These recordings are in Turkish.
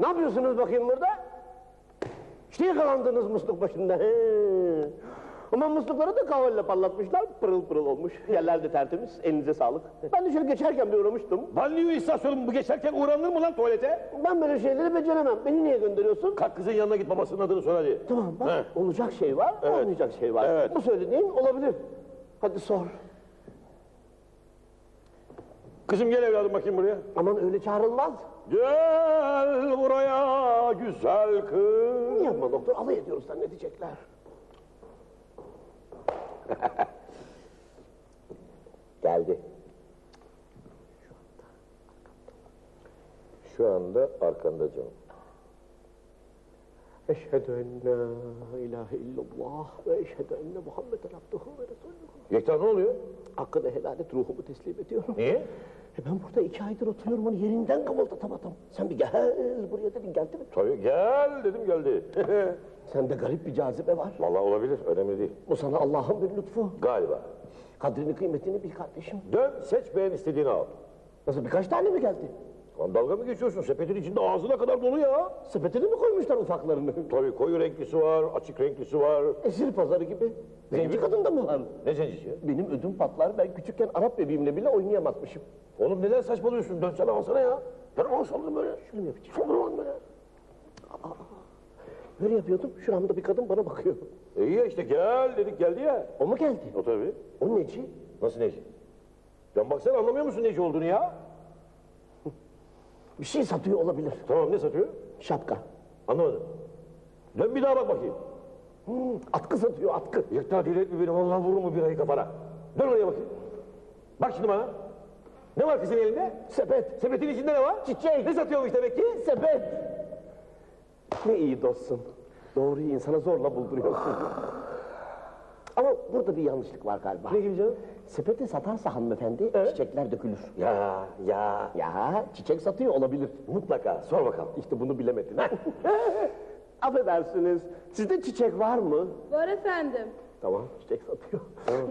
Ne yapıyorsunuz bakayım burada? İşte yakalandınız musluk başında. He. Ama muslukları da kavalle parlatmışlar. Pırıl pırıl olmuş. Yerler de tertemiz. Elinize sağlık. Ben de şöyle geçerken bir uğramıştım. Banliyö istasyonu bu geçerken uğranır mı lan tuvalete? Ben böyle şeyleri beceremem. Beni niye gönderiyorsun? Kalk kızın yanına git babasının adını sor hadi. Tamam bak He. olacak şey var, olmayacak şey var. Evet. Bu söylediğin olabilir. Hadi sor. Kızım gel evladım bakayım buraya. Aman öyle çağrılmaz. Gel buraya güzel kız. Yapma doktor alay ediyoruz ne diyecekler? Geldi. Şu anda arkanda canım. Eşhedü en la ilahe illallah ve eşhedü enne Muhammeden abduhu ve resuluhu. Yekta ne oluyor? Hakkını helal et ruhumu teslim ediyorum. Niye? E ben burada iki aydır oturuyorum onu yerinden kımıldatamadım. Sen bir gel buraya dedin geldi mi? Tabii gel dedim geldi. Sende garip bir cazibe var. Vallahi olabilir önemli değil. Bu sana Allah'ın bir lütfu. Galiba. Kadrini kıymetini bil kardeşim. Dön seç beğen istediğini al. Nasıl birkaç tane mi geldi? Lan dalga mı geçiyorsun? Sepetin içinde ağzına kadar dolu ya. Sepetine mi koymuşlar ufaklarını? Tabii koyu renklisi var, açık renklisi var. Esir pazarı gibi. Zenci kadın da mı var? Ne zencisi ya? Benim ödüm patlar. Ben küçükken Arap bebeğimle bile oynayamazmışım. Oğlum neden saçmalıyorsun? Dönsene alsana ya. Ben onu saldım böyle. Şöyle mi yapacağım? Saldım böyle. Böyle yapıyordum. Şuramda bir kadın bana bakıyor. İyi ya işte gel dedik geldi ya. O mu geldi? O tabii. O neci? Nasıl neci? Sen baksana anlamıyor musun neci olduğunu ya? Bir şey satıyor olabilir. Tamam ne satıyor? Şapka. Anlamadım. Dön bir daha bak bakayım. Hmm, atkı satıyor atkı. Yekta deli etme beni vallahi vururum bu birayı kafana. Dön oraya bakayım. Bak şimdi bana. Ne var kızın elinde? Sepet. Sepetin içinde ne var? Çiçek. Ne satıyormuş demek ki? Sepet. Ne iyi dostsun. Doğruyu insana zorla bulduruyorsun. Ama burada bir yanlışlık var galiba. Ne gibi canım? Sepeti satarsa hanımefendi çiçekler dökülür. Ya ya Ya çiçek satıyor olabilir. mutlaka sor bakalım. İşte bunu bilemedin. Affedersiniz. Sizde çiçek var mı? Var efendim. Tamam çiçek satıyor.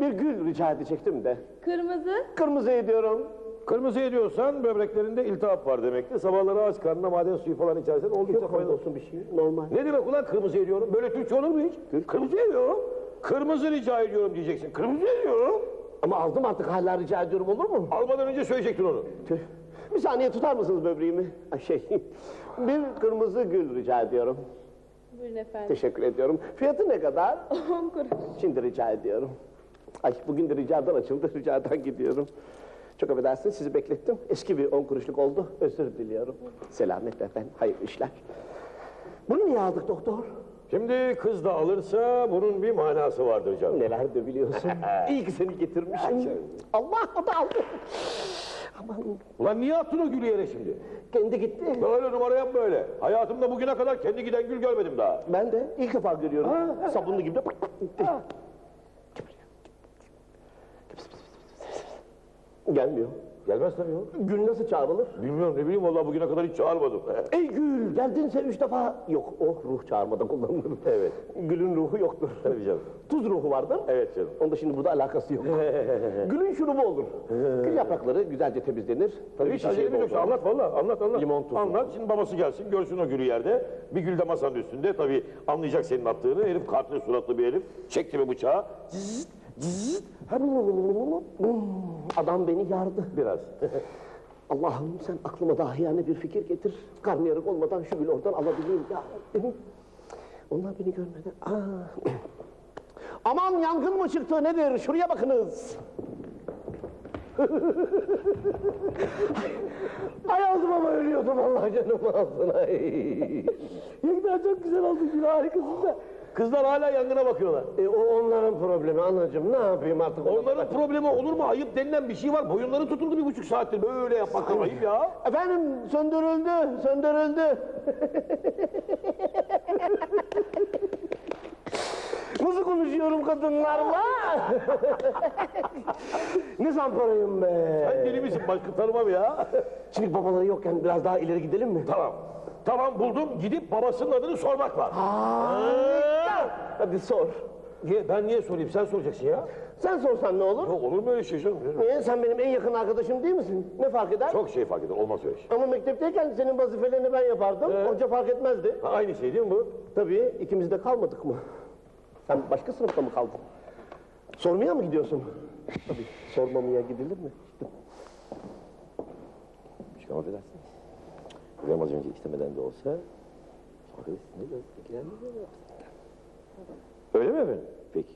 Bir gül rica edecektim de. Kırmızı, Kırmızı ediyorum. Kırmızı ediyorsan böbreklerinde iltihap var demektir. Sabahları aç karnına maden suyu falan içersen oldukça faydalı. olsun bir şey normal. Ne demek ulan kırmızı ediyorum? Böyle Türkçe olur mu hiç? Kırmızı ediyorum. Kırmızı rica ediyorum diyeceksin. Kırmızı ediyorum. Ama aldım artık hala rica ediyorum olur mu? Almadan önce söyleyecektin onu. Tüh. Bir saniye tutar mısınız böbreğimi? Ay şey, bir kırmızı gül rica ediyorum. buyurun efendim. Teşekkür ediyorum. Fiyatı ne kadar? 10 kuruş. Şimdi rica ediyorum. Ay bugün de ricadan açıldı, ricadan gidiyorum. Çok affedersiniz sizi beklettim. Eski bir on kuruşluk oldu. Özür diliyorum. Selametle efendim, hayırlı işler. Bunu niye aldık doktor? Şimdi kız da alırsa bunun bir manası vardır canım. Neler de biliyorsun. İyi ki seni getirmişim. Allah o da aldı. Aman Ulan niye attın o gülü yere şimdi? kendi gitti. Böyle numara yapma öyle. Hayatımda bugüne kadar kendi giden gül görmedim daha. Ben de ilk defa görüyorum. Sabunlu gibi de gitti. Gelmiyor. Gelmez tabii o. Gül nasıl çağrılır? Bilmiyorum ne bileyim vallahi bugüne kadar hiç çağırmadım. Ey gül geldinse üç defa. Yok o ruh çağırmada kullanılır. Evet. Gülün ruhu yoktur. Tabii canım. Tuz ruhu vardır. Evet canım. Onda şimdi burada alakası yok. Gülün şurubu olur. Gül yaprakları güzelce temizlenir. Tabii Hiç şişeye acelemiz yok. Anlat valla anlat anlat. Limon tuzu. Anlat şimdi babası gelsin görsün o gülü yerde. Bir gül de masanın üstünde tabii anlayacak senin attığını. Herif katlı suratlı bir herif. Çekti mi bıçağı. Zzzt. Adam beni yardı. Biraz. Allah'ım sen aklıma dahiyane bir fikir getir. Karnıyarık olmadan şu gülü oradan alabileyim ya. Onlar beni görmeden. Aa. Aman yangın mı çıktı nedir? Şuraya bakınız. Ay aldım ama ölüyordum Allah canımı alsın. Ay. Yekta çok güzel oldu gül harikasın da. Kızlar hala yangına bakıyorlar. E, o onların problemi anacığım. Ne yapayım artık? Onların problemi olur mu? Ayıp denilen bir şey var. Boyunları tutuldu bir buçuk saattir. Böyle yapmaktan ayıp ya. Efendim söndürüldü, söndürüldü. Nasıl konuşuyorum kadınlarla? ne zamparayım be. Sen deli misin? Başka tanımam ya. Şimdi babaları yokken biraz daha ileri gidelim mi? tamam. Tamam buldum. Gidip babasının adını sormak var. Hadi sor. Niye? Ben niye sorayım? Sen soracaksın ya. Sen sorsan ne olur? Ya olur mu öyle şey canım? Niye? Sen benim en yakın arkadaşım değil misin? Ne fark eder? Çok şey fark eder. Olmaz öyle şey. Ama mektepteyken senin vazifelerini ben yapardım. Hoca fark etmezdi. Ha, aynı şey değil mi bu? Tabii ikimiz de kalmadık mı? Sen başka sınıfta mı kaldın? Sormaya mı gidiyorsun? Tabii sormamaya gidilir mi? Çıkam affedersin. Benim az önce istemeden de olsa sonra sizinle biraz ilgilendim. Öyle mi efendim? Peki.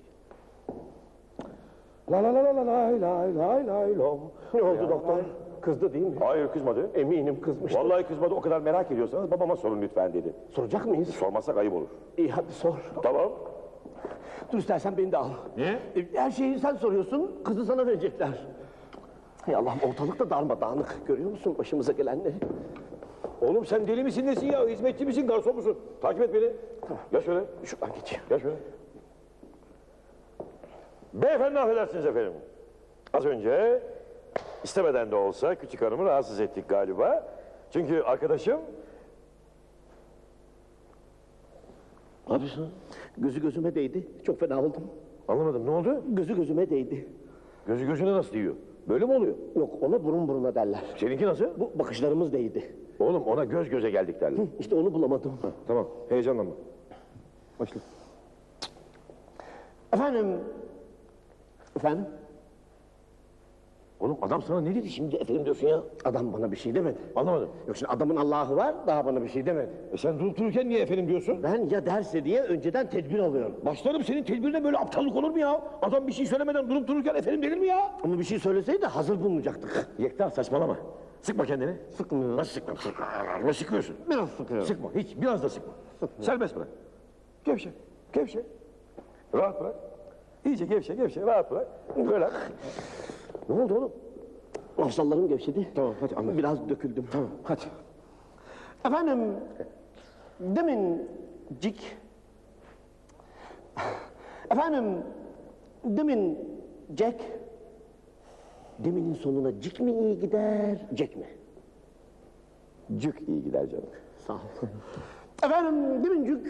La la la la la lay lay lay lay lom. Ne oldu doktor? Kızdı değil mi? Hayır kızmadı. Eminim kızmıştır. Vallahi kızmadı. O kadar merak ediyorsanız babama sorun lütfen dedi. Soracak mıyız? Sormazsak ayıp olur. İyi hadi sor. Tamam. Dur istersen beni de al. Niye? E, Her şeyi sen soruyorsun, kızı sana verecekler. Hay Allah'ım ortalıkta darmadağınık. Görüyor musun başımıza gelenleri? Oğlum sen deli misin nesin ya? Hizmetçi misin, garson musun? Takip et beni. Gel şöyle. Şuradan geçeyim. Gel şöyle. Beyefendi affedersiniz efendim. Az önce istemeden de olsa küçük hanımı rahatsız ettik galiba. Çünkü arkadaşım... Ne yapıyorsun? Gözü gözüme değdi. Çok fena oldum. Anlamadım ne oldu? Gözü gözüme değdi. Gözü gözüne nasıl diyor? Böyle mi oluyor? Yok ona burun buruna derler. Seninki nasıl? Bu bakışlarımız değdi. Oğlum ona göz göze geldik derler. İşte onu bulamadım. tamam heyecanlanma. Başla. Efendim? Efendim? Oğlum adam sana ne dedi şimdi efendim diyorsun ya? Adam bana bir şey demedi. Anlamadım. Yok şimdi adamın Allah'ı var daha bana bir şey demedi. E sen durup dururken niye efendim diyorsun? Ben ya derse diye önceden tedbir alıyorum. Başlarım senin tedbirine böyle aptallık olur mu ya? Adam bir şey söylemeden durup dururken efendim denir mi ya? Ama bir şey söyleseydi hazır bulunacaktık. Yekta saçmalama. Sıkma kendini. Sıkmıyor. Nasıl sıkma? Sıkma. Ne sıkıyorsun? Biraz sıkıyorum. Sıkma. Hiç biraz da sıkma. Serbest bırak. Gevşe. Gevşe. Rahat bırak. İyice gevşe gevşe. Rahat bırak. Bırak. Ne oldu oğlum? Mafsallarım gevşedi. Tamam, hadi anlat. Biraz döküldüm. Tamam hadi. Efendim, demin cik... Efendim, demin Jack... Deminin sonuna cik mi iyi gider, Jack mi? Cük iyi gider canım. Sağ ol. Efendim, demincik...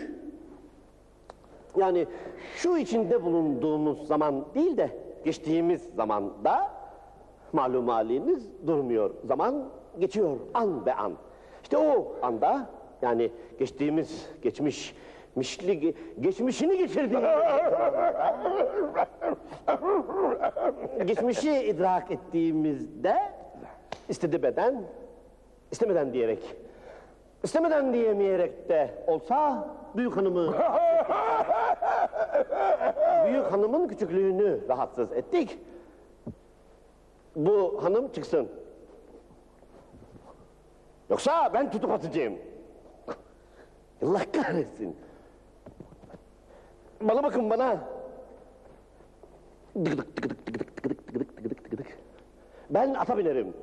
Yani şu içinde bulunduğumuz zaman değil de geçtiğimiz zamanda malum haliniz durmuyor. Zaman geçiyor an be an. İşte o anda yani geçtiğimiz geçmiş mişli geçmişini geçirdiğimiz geçmişi idrak ettiğimizde istedi beden istemeden diyerek istemeden diyemeyerek de olsa büyük hanımı büyük hanımın küçüklüğünü rahatsız ettik. Bu hanım çıksın. Yoksa ben tutup atacağım. Allah kahretsin. Bana bakın bana. Dıgıdık. Ben ata binerim.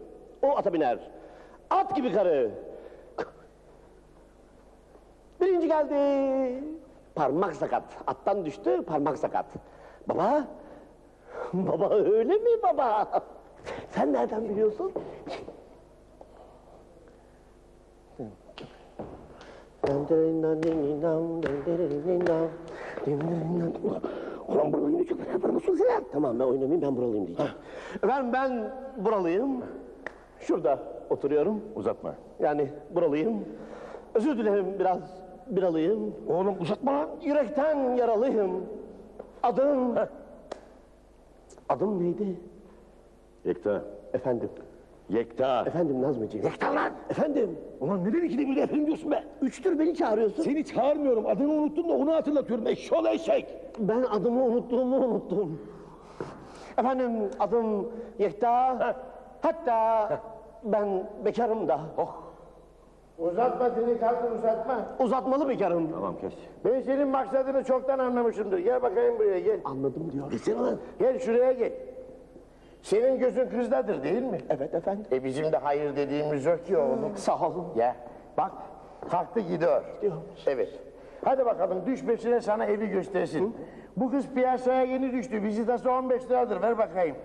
O ata biner. At gibi karı. Birinci geldi. Parmak sakat. Attan düştü, parmak sakat. Baba. Baba öyle mi baba? Sen nereden biliyorsun? Ulan buralıyım diyecek. Bana nasıl sen? Tamam ben oynamayayım ben buralıyım diyeceğim. Efendim ben buralıyım. Şurada oturuyorum. Uzatma. Yani buralıyım. Özür dilerim biraz biralıyım. Oğlum uzatma lan. Yürekten yaralıyım. Adım... Adım neydi? Yekta. Efendim. Yekta. Efendim Nazmiciğim. Yekta lan. Efendim. Ulan neden ikide bir de efendim diyorsun be? Üçtür beni çağırıyorsun. Seni çağırmıyorum. Adını unuttun da onu hatırlatıyorum. Eşşoğlu eşek. Ben adımı unuttuğumu unuttum. Efendim adım Yekta. Hatta ben bekarım da. Uzatma dili kalkın uzatma. Uzatmalı bekarım. Tamam kes. Ben senin maksadını çoktan anlamışımdır. Gel bakayım buraya gel. Anladım diyor. Desene lan. Gel şuraya gel. Senin gözün kızdadır değil mi? Evet efendim. E bizim de hayır dediğimiz yok ki oğlum. Sağ olun. Ya bak kalktı gidiyor. Gidiyor. Evet. Hadi bakalım düşmesine sana evi göstersin. Bu kız piyasaya yeni düştü. Vizitası 15 liradır. Ver bakayım.